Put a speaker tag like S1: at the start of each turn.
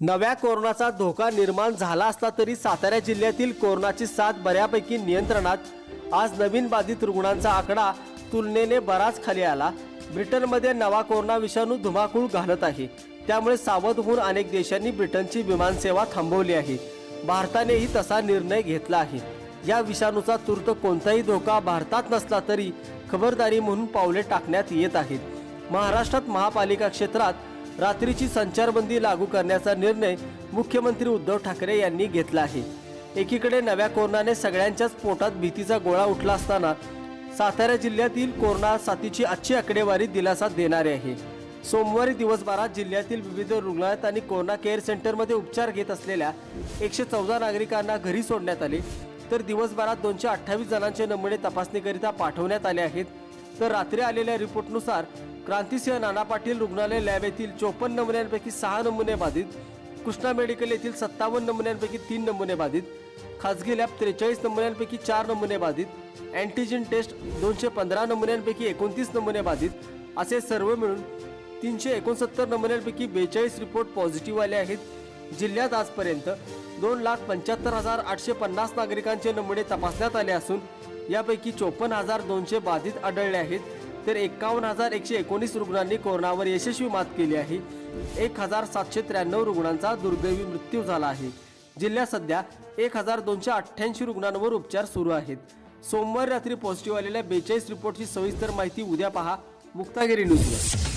S1: नव्या कोरोनाचा धोका निर्माण झाला असला तरी सातारा जिल्ह्यातील कोरोनाची साथ बऱ्यापैकी नियंत्रणात. आज नवीन बाधित रुग्णांचा आकडा तुलनेने बराच खाली आला. ब्रिटनमध्ये नवा कोरोना विषाणू धुमाकूळ घालत आहे. त्यामुळे सावध होऊन अनेक देशांनी ब्रिटनची विमानसेवा थांबवली आहे. भारतानेही तसा निर्णय घेतला आहे. या विषाणूचा तूर्त कोणताही धोका भारतात नसला तरी खबरदारी म्हणून पावले टाकण्यात येत आहेत. महाराष्ट्रात महापालिका क्षेत्रात रात्रीची संचारबंदी लागू करण्याचा निर्णय मुख्यमंत्री उद्धव ठाकरे यांनी घेतला आहे. एकीकडे नव्या कोरोनाने सगळ्यांच्याच पोटात भीतीचा गोळा उठला असताना सातारा जिल्ह्यातील कोरोना साथीची आजची आकडेवारी दिलासा देणारी आहे. सोमवारी दिवसभरात जिल्ह्यातील विविध रुग्णालयात आणि कोरोना केअर सेंटरमध्ये उपचार घेत असलेल्या एकशे चौदा नागरिकांना घरी सोडण्यात आले. तर दिवसभरात दोनशे अठ्ठावीस जणांचे नमुने तपासणीकरिता पाठवण्यात आले आहेत. तर रात्री आलेल्या रिपोर्टनुसार क्रांतिसिंह नाना पाटील रुग्णालय लॅब येथील चोपन्न नमुन्यांपैकी सहा नमुने बाधित. कृष्णा मेडिकल येथील सत्तावन्न नमुन्यांपैकी तीन नमुने बाधित. खाजगी लॅब त्रेचाळीस नमुन्यांपैकी चार नमुने बाधित. अँटीजेन टेस्ट दोनशे पंधरा नमुन्यांपैकी एकोणतीस नमुने बाधित. असे सर्व मिळून तीनशे एकोणसत्तर नमुन्यांपैकी बेचाळीस रिपोर्ट पॉझिटिव्ह आले आहेत. जिल्ह्यात आजपर्यंत दोन लाख पंच्याहत्तर हजार आठशे पन्नास नागरिकांचे नमुने तपासण्यात आले असून यापैकी चोपन्न हजार दोनशे बाधित आढळले आहेत. तर एकावन्न हजार एकशे एकोणीस रुग्णांनी कोरोनावर यशस्वी मात केली आहे. एक हजार सातशे त्र्याण्णव रुग्णांचा दुर्दैवी मृत्यू झाला आहे. जिल्ह्यात सध्या एक हजार दोनशे अठ्ठ्याऐंशी रुग्णांवर उपचार सुरू आहेत. सोमवारी रात्री पॉझिटिव्ह आलेल्या बेचाळीस रिपोर्टची सविस्तर माहिती उद्या पहा. मुक्तागिरी न्यूजवर